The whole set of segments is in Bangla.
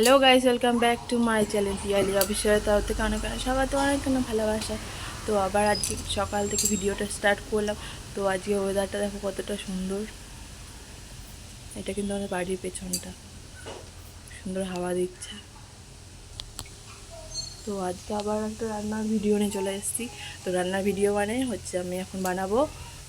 Hello guys welcome back to my channel Piyali অফিসের তরফ থেকে অনেক অনেক সবাই তো অনেক অনেক ভালোবাসা। তো আবার আজকে সকাল থেকে ভিডিওটা স্টার্ট করলাম। তো আজকে ওয়েদারটা দেখো কতটা সুন্দর। এটা কিন্তু আমাদের বাড়ির পেছনটা। সুন্দর হাওয়া দিচ্ছে। তো আজকে আবার একটা রান্নার ভিডিও নিয়ে চলে এসেছি। তো রান্নার ভিডিও মানে হচ্ছে আমি এখন বানাবো।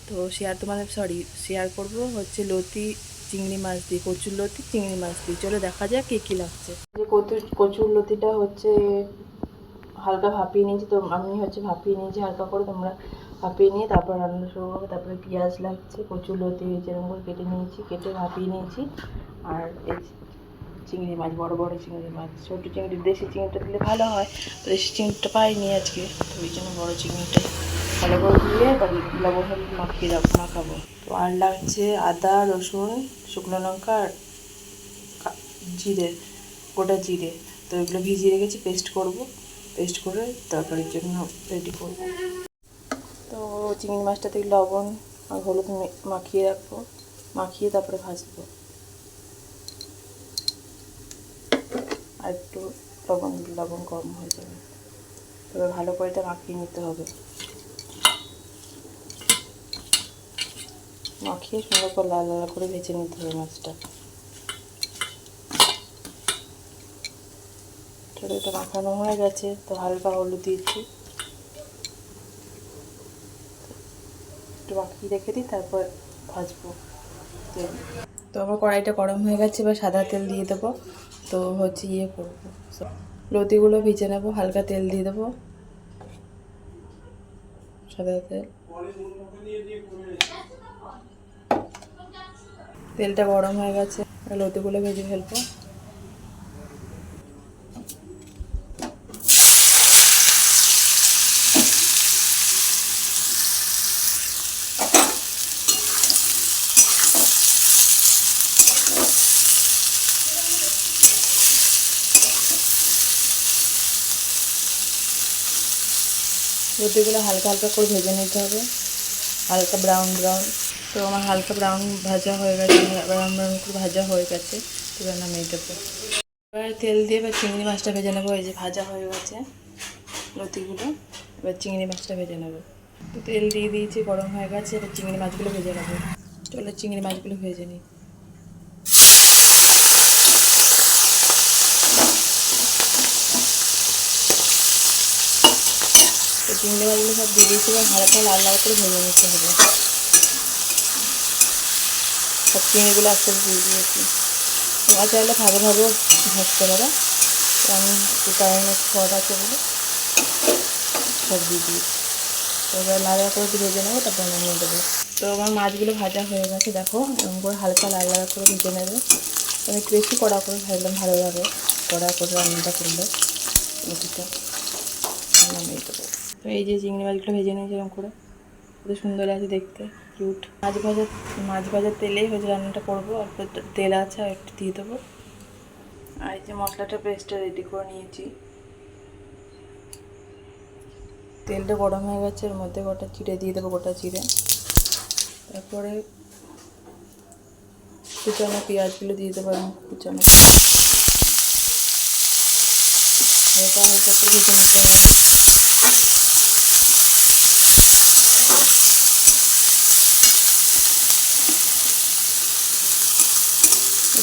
তো শেয়ার তোমাদের সরি শেয়ার করব হচ্ছে লতি চিংড়ি মাছ দিয়ে, কচুর লতি, চিংড়ি মাছ দিয়ে। চলো দেখা যাক কে কী লাগছে। যে কচুর কচুর লতিটা হচ্ছে হালকা ভাপিয়ে নিয়েছি তো, আমি হচ্ছে ভাপিয়ে নিয়েছি হালকা করে, তোমরা ভাপিয়ে নিয়ে তারপর রান্না শুরু করব। তারপরে পেঁয়াজ লাগছে, কচুর লতি যেরকম করে কেটে নিয়েছি, কেটে ভাপিয়ে নিয়েছি। আর এই চিংড়ি মাছ, বড় বড় চিংড়ি মাছ, ছোটো চিংড়ি, দেশি চিংড়িটা দিলে ভালো হয়। তো দেশি চিংড়িটা পাইনি আজকে, তো ওই জন্য বড়ো চিংড়িটা ভালো করে ধুয়ে এবার লবণ হলুদ মাখিয়ে রাখ মাখাবো। তো আর লাগছে আদা, রসুন, শুকনো লঙ্কা আর জিরে, গোটা জিরে। তো এগুলো ভিজিয়ে রেখেছি, পেস্ট করব। পেস্ট করে তরকারির জন্য রেডি করব। তো চিংড়ি মাছটাতে লবণ আর হলুদ মাখিয়ে রাখব। মাখিয়ে তারপরে ভাজবো। আর একটু লবণ লবণ কম হয়ে যাবে। তবে ভালো করে এটা মাখিয়ে নিতে হবে। মাখিয়ে সুন্দর করে লাল লাল করে ভেজে নিতে হবে মাছটা। এটা মাখানো হয়ে গেছে, তো হালকা হলুদ দিয়েছি একটু মাখিয়ে রেখে দিই, তারপর ভাজবো তো আমার কড়াইটা গরম হয়ে গেছে, এবার সাদা তেল দিয়ে দেবো। তো হচ্ছে ইয়ে করব। লতিগুলো ভিজে নেব, হালকা তেল দিয়ে দেবো। সাদা তেল। তেলটা গরম হয়ে গেছে লতিগুলো ভেজে ফেলব। লতিগুলো হালকা হালকা করে ভেজে নিতে হবে। হালকা ব্রাউন ব্রাউন তো আমার হালকা ব্রাউন ভাজা হয়ে গেছে ব্রাউন ব্রাউন করে ভাজা হয়ে গেছে। তো নামিয়ে দেবো এবার তেল দিয়ে এবার চিংড়ি মাছটা ভেজে নেব, এই যে ভাজা হয়ে গেছে লতিগুলো এবার চিংড়ি মাছটা ভেজে নেব। তো তেল দিয়ে দিয়েছি, গরম হয়ে গেছে, এবার চিংড়ি মাছগুলো ভেজে নেব। চলো চিংড়ি মাছগুলো ভেজে নিই। চিংড়ি মাছগুলো সব দিয়ে দিয়েছি এবার হালকা লাল লাল করে ভেজে নিতে হবে। সব চিংড়িগুলো আস্তে আস্তে দিয়ে দিয়েছি। তোমার চাইলে ভাগে ভাগেও ভাজতে পারো। তো আমি টাইমে ছট আছে বলে সব দিয়ে দিয়েছি। এবার লাল লাল করে ভেজে নেব, তারপর নামিয়ে দেবো। তো আমার মাছগুলো ভাজা হয়ে গেছে, দেখো এরকম করে হালকা লাল লাল করে ভেজে নেবে। আমি একটু বেশি কড়া করে ভাজলাম ভালো কড়া করে রান্নাটা করলে রুটিটা, নামিয়ে দেবো। তো এই যে চিংড়ি মাছগুলো ভেজে নিয়েছি এরকম করে। কত সুন্দর আছে দেখতে কিউট মাছ ভাজা মাছ ভাজার তেলেই হচ্ছে রান্নাটা করব অল্প তেল আছে আর একটু দিয়ে দেবো। আর এই যে মশলাটা পেস্টটা রেডি করে নিয়েছি। তেলটা গরম হয়ে গেছে, এর মধ্যে গোটা চিড়ে দিয়ে দেবো, গোটা চিড়ে। তারপরে কুচানো পেঁয়াজগুলো দিয়ে দেবো এবং কুচানো হালকা হালকা করে ভেজে নিতে হবে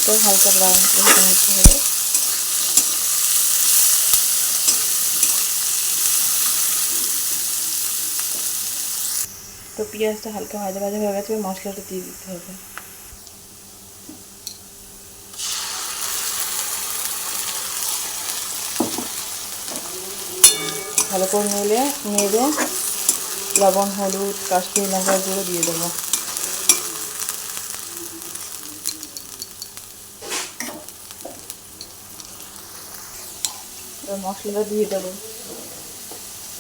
এটাও হালকা ব্রাউন করে হবে তো পেঁয়াজটা হালকা ভাজা ভাজা হয়ে গেছে মশলাটা দিয়ে দিতে হবে। ভালো করে নেড়ে নেড়ে লবণ, হলুদ, কাশ্মীর লঙ্কার গুঁড়ো দিয়ে দেবো। এবার মশলাটা দিয়ে দেবো।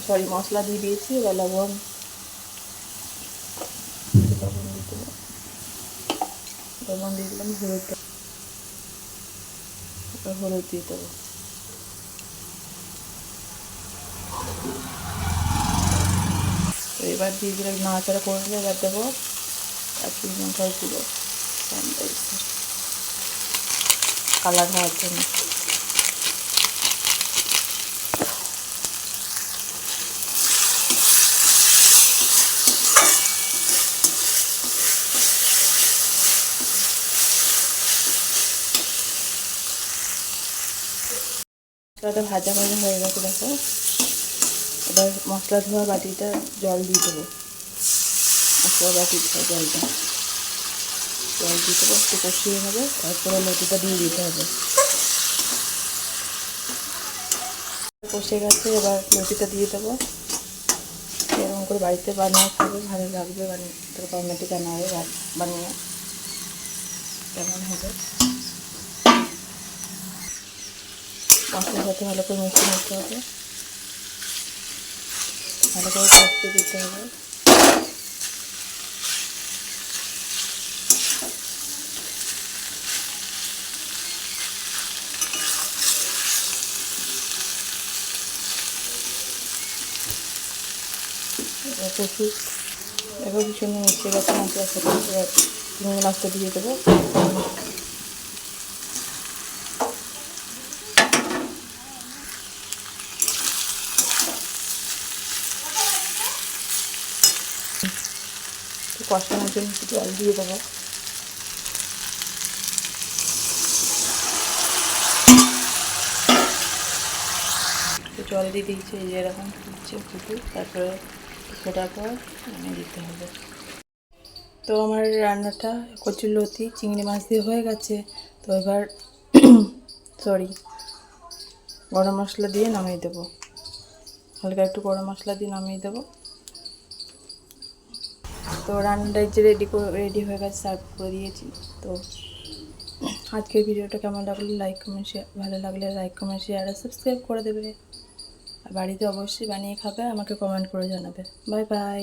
সরি মশলা দিয়ে দিয়েছি, এবার লবণ। লবণ দিয়ে দেবো লবণ দিয়ে দিলাম হলুদ এবার হলুদ দিয়ে দেবো। এবার দিয়ে দিলে নাড়াচাড়া করলে এবার দেবো কাশ্মীর লঙ্কার কালার হওয়ার জন্য। মশলাটা ভাজা ভাজা হয়ে গেছে, দেখো। এবার মশলা ধোয়া বাটিটা জল দিয়ে দেবো। মশলা বাটিটা জলটা। জল দিয়ে দেবো, একটু কষিয়ে নেব, তারপরে লতিটা দিয়ে দিতে হবে। কষে গেছে, এবার লতিটা দিয়ে দেবো। এরকম করে বাড়িতে বানিয়ে খাবে, ভালো লাগবে বানিয়ে তোর কমেন্টে জানাবে বা- বানিয়ে। কেমন হবে? মশলার সাথে ভালো করে মিশিয়ে নিতে হবে। ভালো করে কষতে দিতে হবে। প্রচুর দেখো কি সুন্দর মিশে গেছে মশলার সাথে মাছটা দিয়ে দেবো। কষানোর জন্য একটু জল দিয়ে দেবো। জল দিয়ে দিয়েছি, এই যে এরকম ফুটছে ফুটু তারপরে ফোটার পর দিতে হবে। তো আমার রান্নাটা কচুর লতি, চিংড়ি মাছ দিয়ে হয়ে গেছে। তো এবার সরি গরম মশলা দিয়ে নামিয়ে দেবো। হালকা একটু গরম মশলা দিয়ে নামিয়ে দেবো। তো রান্নাটা যে রেডি রেডি হয়ে গেছে সার্ভ করে দিয়েছি। তো আজকের ভিডিওটা কেমন লাগল? লাইক কমেন্ট শেয়ার ভালো লাগলে লাইক কমেন্ট শেয়ার আর সাবস্ক্রাইব করে দেবে। আর বাড়িতে অবশ্যই বানিয়ে খাবে, আমাকে কমেন্ট করে জানাবে। Bye bye